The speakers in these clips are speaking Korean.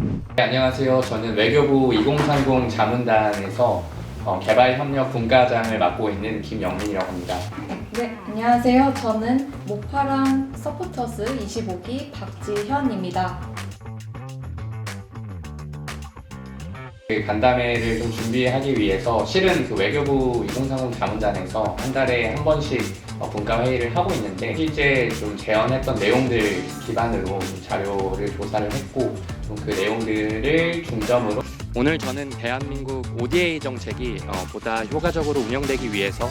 네, 안녕하세요. 저는 외교부 2030 자문단에서 어, 개발협력 분과장을 맡고 있는 김영민이라고 합니다. 네, 안녕하세요. 저는 모파랑 서포터스 25기 박지현입니다. 그 간담회를 좀 준비하기 위해서 실은 그 외교부 2030 자문단에서 한 달에 한 번씩 어, 분과 회의를 하고 있는데 실제 좀 제언했던 내용들 기반으로 좀 자료를 조사를 했고 좀그 내용들을 중점으로 오늘 저는 대한민국 ODA 정책이 어, 보다 효과적으로 운영되기 위해서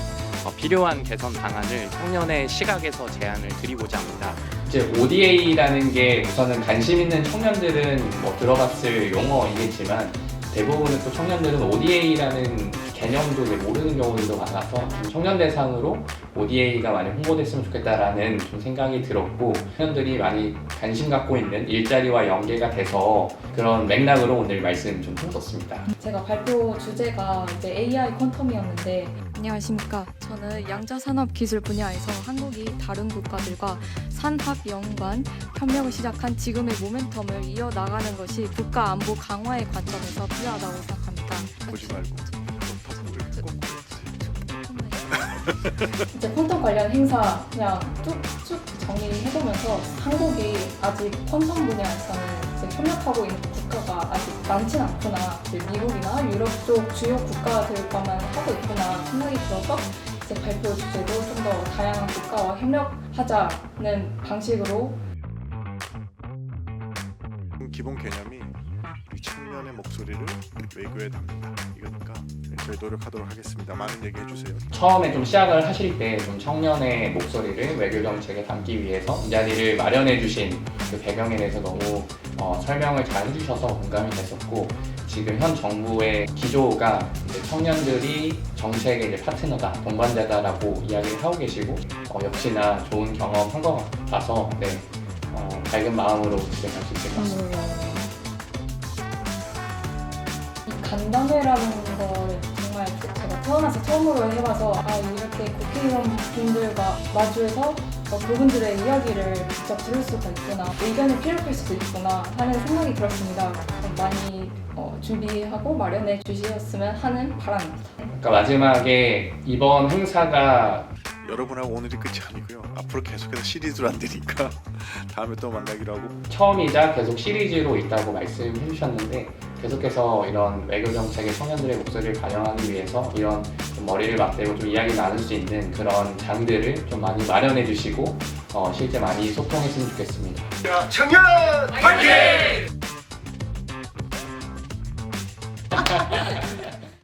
어, 필요한 개선 방안을 청년의 시각에서 제안을 드리고자 합니다. 이제 ODA라는 게 우선은 관심 있는 청년들은 뭐 들어봤을 용어이겠지만 대부분은 또 청년들은 ODA라는 개념도 이제 모르는 경우들도 많아서 좀 청년 대상으로 ODA가 많이 홍보됐으면 좋겠다라는 좀 생각이 들었고 청년들이 많이 관심 갖고 있는 일자리와 연계가 돼서 그런 맥락으로 오늘 말씀 좀 드렸습니다. 제가 발표 주제가 이제 AI 퀀텀이었는데 안녕하십니까. 저는 양자산업 기술 분야에서 한국이 다른 국가들과 산학 연관 협력을 시작한 지금의 모멘텀을 이어나가는 것이 국가 안보 강화의 관점에서 필요하다고 생각합니다. 보지 말고 이제 퀀텀 관련 행사 그냥 쭉쭉 정리해보면서 한국이 아직 퀀텀 분야에서는 이제 협력하고 있는 국가가 아직 많진 않구나. 이제 미국이나 유럽 쪽 주요 국가들과만 하고 있구나 생각이 들어서 이제 발표 주제도 좀 더 다양한 국가와 협력하자는 방식으로 기본 개념이 이 청년의 목소리를 외교에 담는다. 이거니까 저희 노력하도록 하겠습니다. 많은 얘기해 주세요. 처음에 좀 시작을 하실 때 좀 청년의 목소리를 외교 정책에 담기 위해서 이 자리를 마련해 주신 그 배경에 대해서 너무 어, 설명을 잘 해주셔서 공감이 됐었고 지금 현 정부의 기조가 이제 청년들이 정책의 이제 파트너다, 동반자다라고 이야기를 하고 계시고 어, 역시나 좋은 경험한 것 같아서 네, 어, 밝은 마음으로 집에 갈 수 있을 것 같습니다. 이 간담회라는 거를 정말 제가 태어나서 처음으로 해봐서 아 이렇게 국회의원 분들과 마주해서 어, 그분들의 이야기를 직접 들을 수가 있구나 의견을 피력할 수도 있구나 하는 생각이 들었습니다. 어, 많이 어, 준비하고 마련해 주셨으면 하는 바람입니다. 그러니까 마지막에 이번 행사가 여러분하고 오늘이 끝이 아니고요. 앞으로 계속해서 시리즈로 안 되니까 다음에 또 만나기로 하고 처음이자 계속 시리즈로 있다고 말씀해 주셨는데 계속해서 이런 외교 정책의 청년들의 목소리를 반영하기 위해서 이런 좀 머리를 맞대고 좀 이야기 나눌 수 있는 그런 장들을 좀 많이 마련해 주시고 어, 실제 많이 소통했으면 좋겠습니다. 청년 파이팅!